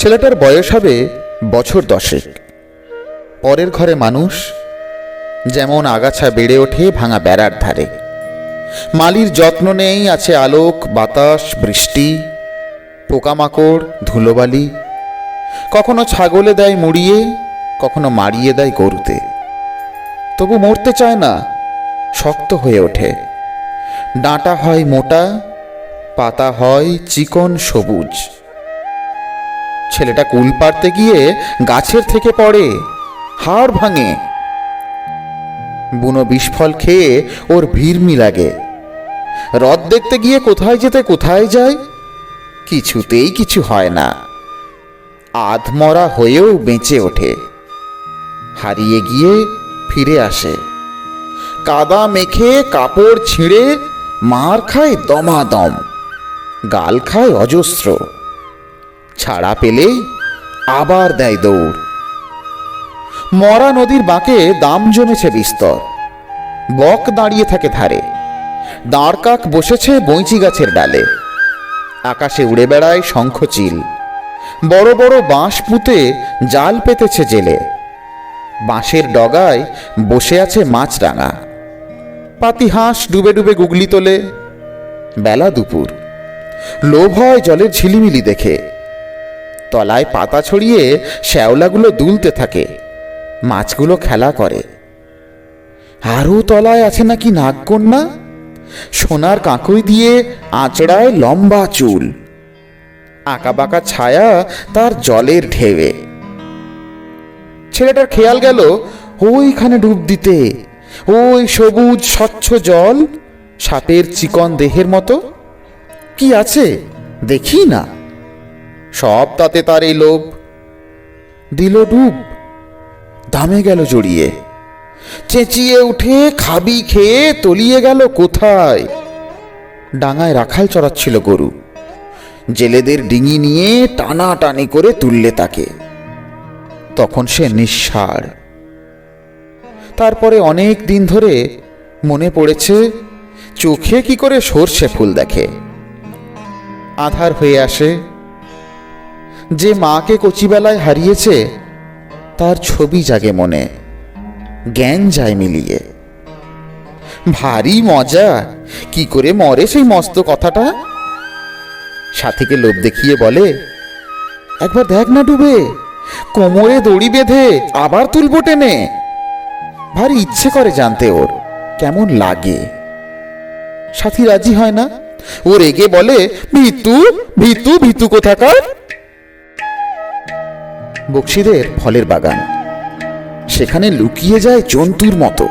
ছেলেটার বয়স হবে বছর দশেক। পরের ঘরে মানুষ যেমন আগাছা বেড়ে ওঠে ভাঙা বেড়ার ধারে। মালির যত্ন নেই আছে আলোক, বাতাস, বৃষ্টি, পোকামাকড়, ধুলোবালি। কখনো ছাগলে দেয় মুড়িয়ে, কখনো মারিয়ে দেয় গরুতে। তবু মরতে চায় না, শক্ত হয়ে ওঠে। ডাঁটা হয় মোটা, পাতা হয় চিকন সবুজ। ছেলেটা কুল পারতে গিয়ে গাছের থেকে পড়ে? হাড় ভাঙে। বুনো বিষফল খেয়ে ওর ভিড়মি লাগে হ্রদ দেখতে গিয়ে কোথায় যেতে, কোথায় যায়? কিছুতেই কিছু হয় না। আধমরা হয়েও বেঁচে ওঠে। হারিয়ে গিয়ে ফিরে আসে। কাদা মেখে কাপড় ছিঁড়ে মার খায় দমাদম। গাল খায় অজস্র। ছাড়া পেলেই আবার দেয় দৌড়। মরা নদীর বাঁকে দাম জমেছে বিস্তর। বক দাঁড়িয়ে থাকে ধারে। দাঁড়কাক বসেছে বৈঁচি গাছের ডালে। আকাশে উড়ে বেড়ায় শঙ্খচিল বড় বড় বাঁশ পুঁতে জাল পেতেছে জেলে। বাঁশের ডগায় বসে আছে মাছরাঙা পাতি হাঁস ডুবে ডুবে গুগলি তোলে। বেলা দুপুর। লোভ হয় জলের ঝিলিমিলি দেখে। তলায় পাতা ছড়িয়ে শ্যাওলাগুলো দুলতে থাকে। মাছগুলো খেলা করে। আরও তলায় আছে নাকি নাগকন্যা? সোনার কাঁকুই দিয়ে আঁচড়ায় লম্বা চুল। আঁকাবাঁকা ছায়া তার জলের ঢেবে ছেলেটার খেয়াল গেল ওইখানে ডুব দিতে। ওই সবুজ স্বচ্ছ জল, সাপের চিকন দেহের মতো। কি আছে? দেখি না। সব তাতে তার এই লোভ। দিল ডুব, দামে গেল জড়িয়ে। চেঁচিয়ে উঠে খাবি খেয়ে তলিয়ে গেল কোথায়? ডাঙায় রাখাল চড়াচ্ছিল গরু। জেলেদের ডিঙি নিয়ে টানা টানি করে তুললে তাকে। তখন সে নিঃসার। তারপরে অনেক দিন ধরে মনে পড়েছে, চোখে কি করে সর্ষে ফুল দেখে। আধার হয়ে আসে যে মাকে কচিবেলায় হারিয়েছে, তার ছবি জাগে মনে, জ্ঞান যায় মিলিয়ে। ভারী মজা, কি করে মরে সেই মস্ত কথাটা? সাথীকে লোভ দেখিয়ে বলে, একবার দেখ না ডুবে, কোমরে দড়ি বেঁধে আবার তুলবো টেনে। ভারী ইচ্ছে করে জানতে ওর কেমন লাগে। সাথী রাজি হয় না। ও রেগে বলে, ভিতু ভিতু ভিতু কোথাকার? বক্সিদের ফলের বাগান। সেখানে লুকিয়ে যায় জন্তুর মতো।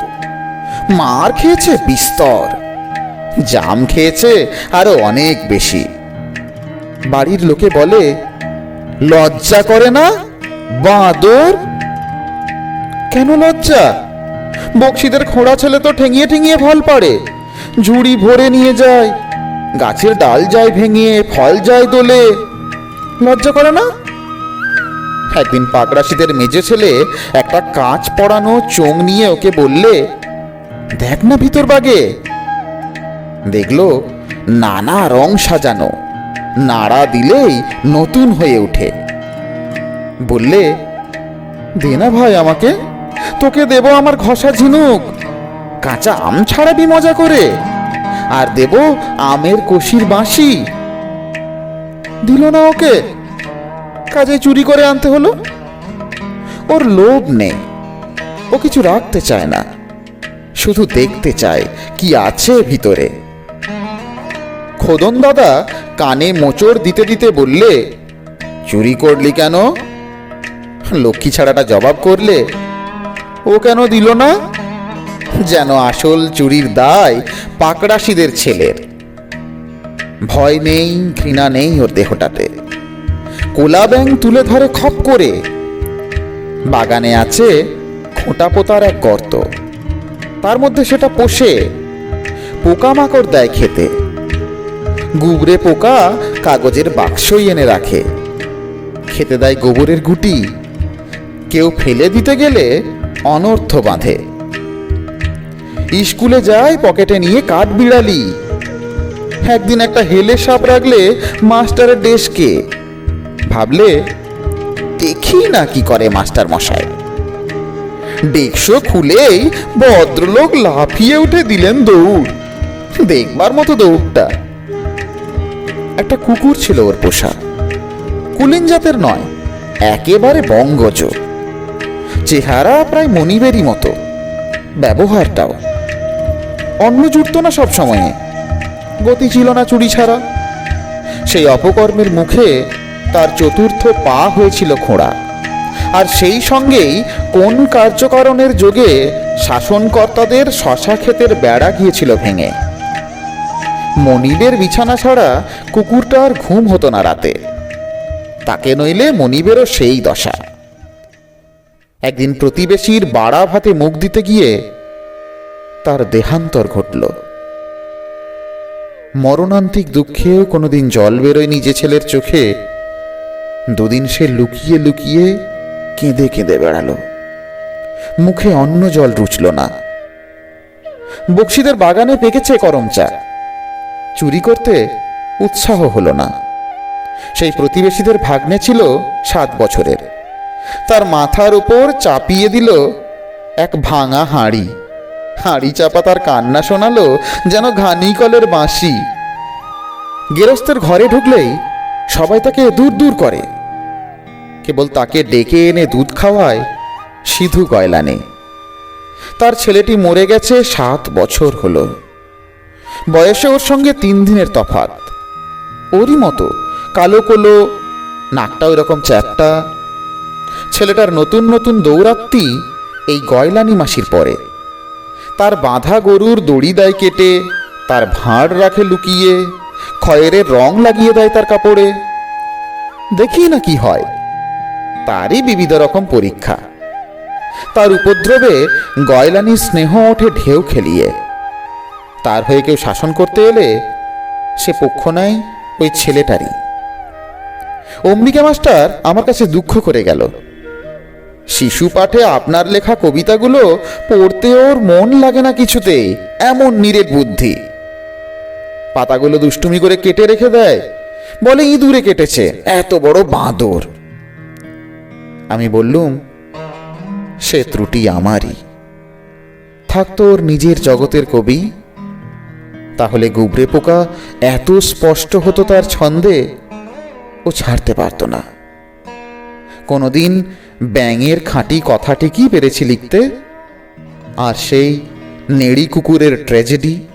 মার খেয়েছে বিস্তর। জাম খেয়েছে আরও অনেক বেশি। বাড়ির লোকে বলে, লজ্জা করে না? বাঁদর? কেন লজ্জা? বক্সিদের খোঁড়া ছেলে তো ঠেঙিয়ে ঠেঙিয়ে ফল পাড়ে। ঝুড়ি ভরে নিয়ে যায়। গাছের ডাল যায় ভেঙে, ফল যায় দোলে। লজ্জা করে না? একদিন পাকড়াশিদের মেজে ছেলে একটা কাঁচ পড়ানো চোং নিয়ে ওকে বললে, দেখ না ভিতর বাগে। দেখল, নানা রং সাজানো, নাড়া দিলেই নতুন হয়ে ওঠে। বললে, দে না ভাই আমাকে, তোকে দেব আমার ঘষা ঝিনুক, কাঁচা আম ছাড়াবি মজা করে, আর দেব আমের কষির বাঁশি। দিল না ওকে কাজে চুরি করে আনতে হলো? ওর লোভ নেই। ও কিছু রাখতে চায় না। শুধু দেখতে চায় কি আছে ভিতরে। খোদন দাদা কানে মোচড় দিতে দিতে বললে, চুরি করলি কেন? লক্ষ্মী ছাড়াটা জবাব করলে, ও কেন দিল না? যেন আসল চুরির দায় পাকড়াশিদের ছেলের। ভয় নেই, ঘৃণা নেই ওর দেহটাতে। কোলা ব্যাং তুলে ধরে খপ করে। বাগানে আছে খোঁটা পোতার এক গর্ত। তার মধ্যে সেটা পোষে, পোকামাকড় দেয় খেতে। গুবরে পোকা কাগজের বাক্সই এনে রাখে। খেতে দেয় গোবরের গুটি। কেউ ফেলে দিতে গেলে অনর্থ বাঁধে। স্কুলে যায়, পকেটে নিয়ে কাঠ বিড়ালি। একদিন একটা হেলে সাপ রাখলে মাস্টারের ডেস্কে ভাবলে, দেখি না কি করে মাস্টার মশাই। ডেকশো খুলেই ভদ্রলোক লাফিয়ে উঠে দিলেন দৌড়। দেখবার মতো দৌড়টা। একটা কুকুর ছিল ওর পোষা। কুলিন জাতের নয়, একেবারে বঙ্গজ। চেহারা প্রায় মনিবেরই মতো। ব্যবহারটাও। অন্ন জুটত না সব সময়ে গতি ছিল না চুরি ছাড়া। সেই অপকর্মের মুখে তার চতুর্থ পা হয়েছিল খোঁড়া। আর সেই সঙ্গেই কোন কার্যকারণের যোগে শাসনকর্তাদের শশা ক্ষেতের বেড়া গিয়েছিল ভেঙে। মনিবের বিছানা ছাড়া কুকুরটার ঘুম হতো না রাতে। তাকে নইলে মনিবেরও সেই দশা। একদিন প্রতিবেশীর বাড়া ভাতে মুখ দিতে গিয়ে তার দেহান্তর ঘটল। মরণান্তিক দুঃখেও কোনোদিন জল বেরোয় নিজে ছেলের চোখে দুদিন সে লুকিয়ে লুকিয়ে কেঁদে কেঁদে বেড়ালো। মুখে অন্ন জল রুচল না। বক্সিদের বাগানে পেকেছে করম চা। চুরি করতে উৎসাহ হলো না। সেই প্রতিবেশীদের ভাগ্নে ছিল সাত বছরের। তার মাথার উপর চাপিয়ে দিল এক ভাঙা হাঁড়ি। হাঁড়ি চাপা তার কান্না শোনালো যেন ঘানি কলের বাঁশি। গেরস্তের ঘরে ঢুকলেই সবাই তাকে দূর দূর করে। কেবল তাকে ডেকে এনে দুধ খাওয়ায়, সিধু গয়লানে তার ছেলেটি মরে গেছে সাত বছর হলো। বয়সে ওর সঙ্গে তিন দিনের তফাত ওরই মতো কালো কোলো নাকটা ওইরকম চ্যাপটা। ছেলেটার নতুন নতুন দৌরাত্মি এই গয়লানি মাসির পরে। তার বাঁধা গরুর দড়ি দেয় কেটে, তার ভাঁড় রাখে লুকিয়ে খয়েরের রং লাগিয়ে দেয় তার কাপড়ে। দেখি না কি হয়। তারই বিবিধ রকম পরীক্ষা। তার উপদ্রবে গয়লানির স্নেহ ওঠে ঢেউ খেলিয়ে। তার হয়ে কেউ শাসন করতে এলে সে পক্ষ নেয় ওই ছেলেটারই। অম্বিকা মাস্টার আমার কাছে দুঃখ করে গেল। শিশু পাঠে আপনার লেখা কবিতাগুলো পড়তে ওর মন লাগে না কিছুতে, এমন নিরেট বুদ্ধি। পাতাগুলো দুষ্টুমি করে কেটে রেখে দেয়, বলে ইঁদুরে কেটেছে, এত বড় বাঁদর। আমি বললুম, সে ত্রুটি আমারই। থাকতো ওর নিজের জগতের কবি। তাহলে গুবরে পোকা এত স্পষ্ট হতো তার ছন্দে, ও ছাড়তে পারত না। কোনোদিন ব্যাঙের খাঁটি কথাটি কি পেরেছি লিখতে? আর সেই নেড়ি কুকুরের ট্র্যাজেডি